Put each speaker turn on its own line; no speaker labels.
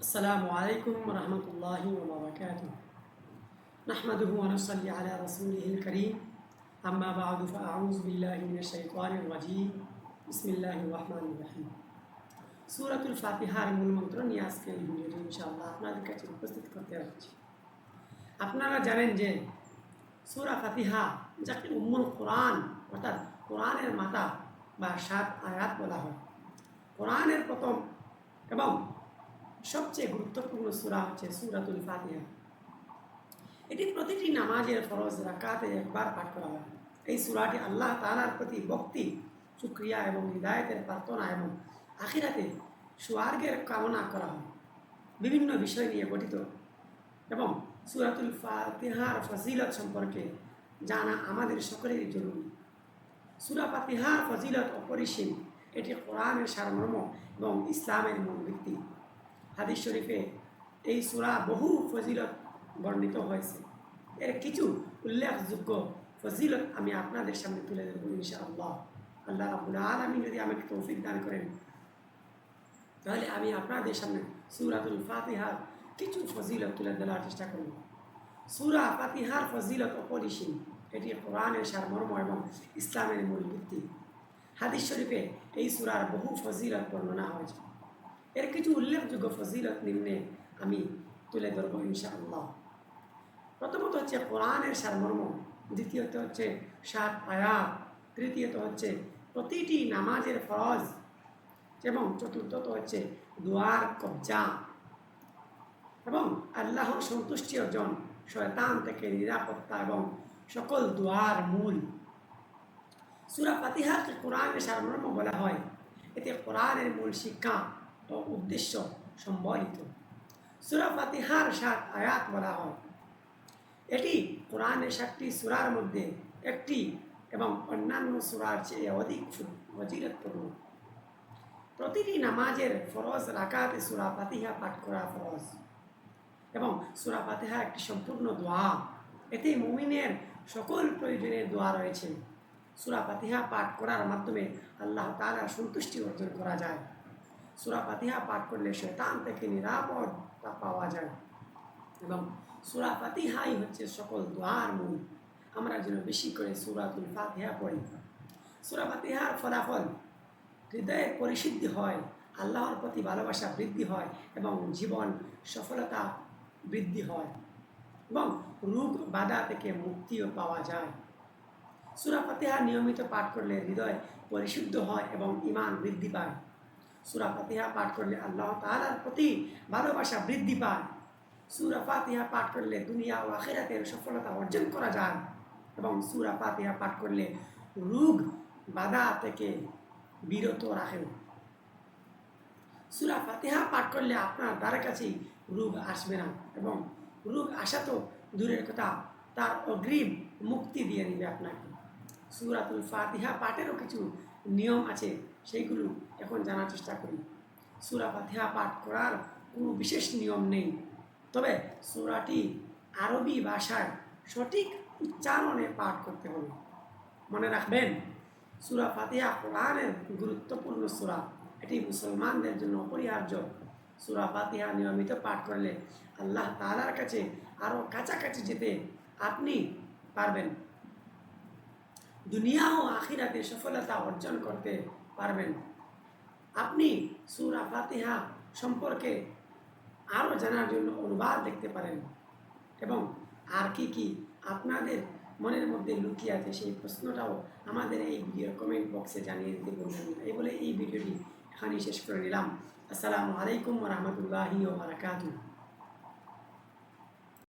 السلام عليكم ورحمة الله وبركاته نحمده ونصلي على رسوله الكريم أما بعد فأعوذ بالله من الشيطان الرجيم بسم الله الرحمن الرحيم সুরাতুল ফাতিহার মূল মন্ত্র নিয়ে আজকে এই ভিডিওটি ইনশাআল্লাহ আপনাদের কাছে উপস্থিত করতে যাচ্ছি আপনারা জানেন যে সুরা ফাতিহা যাকে উম্মুল কোরআন অর্থাৎ কোরআনের মাতা বা সাত আয়াত বলা হয় কোরআনের প্রথম এবং সবচেয়ে গুরুত্বপূর্ণ সুরা হচ্ছে সুরাতুল ফাতিহা। এটি প্রতিটি নামাজের ফরজ রাকাতে একবার পাঠ করা হয়। এই সুরাটি আল্লাহ তালার প্রতি ভক্তি সুক্রিয়া এবং হৃদায়তের প্রার্থনা এবং আখিরাতে সুয়ার্গের কামনা করা হয়। বিভিন্ন বিষয় নিয়ে গঠিত এবং সুরাতুল ফাতিহার ফজিলত সম্পর্কে জানা আমাদের সকলেরই জরুরি। সুরা ফাতিহার ফজিলত অপরিসীম। এটি কোরআনের সারমর্ম এবং ইসলামের মূল ভিত্তি। হাদিস শরীফে এই সুরা বহু ফজিলত বর্ণিত হয়েছে। এর কিছু উল্লেখযোগ্য ফজিলত আমি আপনাদের সামনে তুলে ধরবো ইনশাআল্লাহ। আল্লাহ রাবুল আলমী যদি আমাকে তৌফিক দান করেন, তাহলে আমি আপনাদের সামনে সুরাতুল ফাতিহার কিছু ফজিলত তুলে ধরার চেষ্টা করব। সুরা ফাতিহার ফজিলত অপরিসীম, এটি কোরআনের সারমর্ম এবং ইসলামের মূল ভিত্তি। হাদিস শরীফে এই সুরার বহু ফজিলত বর্ণনা হয়েছে। এর কিছু উল্লেখযোগ্য ফজিলত নিম্নে আমি তুলে ধরবো ইনশাআল্লাহ। প্রথমত হচ্ছে কোরআনের সারমর্ম, দ্বিতীয়ত হচ্ছে সাত আয়াত, তৃতীয়ত হচ্ছে প্রতিটি নামাজের ফরজ, এবং চতুর্থত হচ্ছে দুয়ার কবজা। এবং আল্লাহর সন্তুষ্টি অর্জন, শয়তান থেকে নিরাপত্তা এবং সকল দুয়ার মূল। সুরা ফাতিহাকে কোরআনের সারমর্ম বলা হয়। এতে কোরআনের মূল শিক্ষা ও উদ্দেশ্য সম্বলিত। সুরা ফাতিহার সাত আয়াত বলা হয়। এটি কোরআনের সাতটি সুরার মধ্যে একটি এবং অন্যান্য সুরার চেয়ে অধিক ফজিলতপূর্ণ প্রতিটি নামাজের ফরজ, রাকাতে সুরা ফাতিহা পাঠ করা ফরজ। এবং সুরা ফাতিহা একটি সম্পূর্ণ দোয়া। এতে মুমিনের সকল প্রয়োজনের দোয়া রয়েছে। সুরা ফাতিহা পাঠ করার মাধ্যমে আল্লাহ তালার সন্তুষ্টি অর্জন করা যায়। সুরা ফাতিহা পাঠ করলে শৈতান থেকে নিরাপদ পাওয়া যায়। এবং সুরা ফাতিহাই হচ্ছে সকল দোয়ার মূল। আমরা যেন বেশি করে সুরাতুল ফাতিহা পড়ি। সুরা ফাতিহার ফলাফল হৃদয়ের পরিশুদ্ধি হয়, আল্লাহর প্রতি ভালোবাসা বৃদ্ধি হয় এবং জীবন সফলতা বৃদ্ধি হয় এবং রোগ বাধা থেকে মুক্তিও পাওয়া যায়। সুরা ফাতিহা নিয়মিত পাঠ করলে হৃদয় পরিশুদ্ধ হয় এবং ইমান বৃদ্ধি পায়। সুরা ফাতিহা পাঠ করলে আল্লাহ তালার প্রতি ভালোবাসা বৃদ্ধি পায়। সুরা ফাতিহা পাঠ করলে দুনিয়া ও আখেরাতের সফলতা অর্জন করা যায় এবং সুরা ফাতিহা পাঠ করলে রোগ বাধা থেকে বিরত রাখেন। সুরা ফাতিহা পাঠ করলে আপনার দ্বারা কাছেই রোগ আসবে না এবং রোগ আসা তো দূরের কথা, তার অগ্রিম মুক্তি দিয়ে দিবে আপনাকে। সুরাতুল ফাতিহা পাঠেরও কিছু নিয়ম আছে। সেইগুলো এখন জানার চেষ্টা করি। সুরা ফাতিহা পাঠ করার কোনো বিশেষ নিয়ম নেই। তবে সুরাটি আরবি ভাষায় সঠিক উচ্চারণে পাঠ করতে হবে। মনে রাখবেন, সুরা ফাতিহা কোরআনের গুরুত্বপূর্ণ সুরা। এটি মুসলমানদের জন্য অপরিহার্য। সুরা ফাতিহা নিয়মিত পাঠ করলে আল্লাহ তালার কাছে আরও কাছাকাছি যেতে আপনি পারবেন। দুনিয়া ও আখিরাতে সফলতা অর্জন করতে পারবেন। আপনি সুরা ফাতিহা সম্পর্কে আরও জানার জন্য অনুবাদ দেখতে পারেন এবং আর কি কি আপনাদের মনের মধ্যে লুকিয়ে আছে সেই প্রশ্নটাও আমাদের এই ভিডিওর কমেন্ট বক্সে জানিয়ে দিতে বলবেন। এই বলে এই ভিডিওটি এখানেই শেষ করে নিলাম। আসসালামু আলাইকুম রহমতুল্লাহি বারাকাতুহ।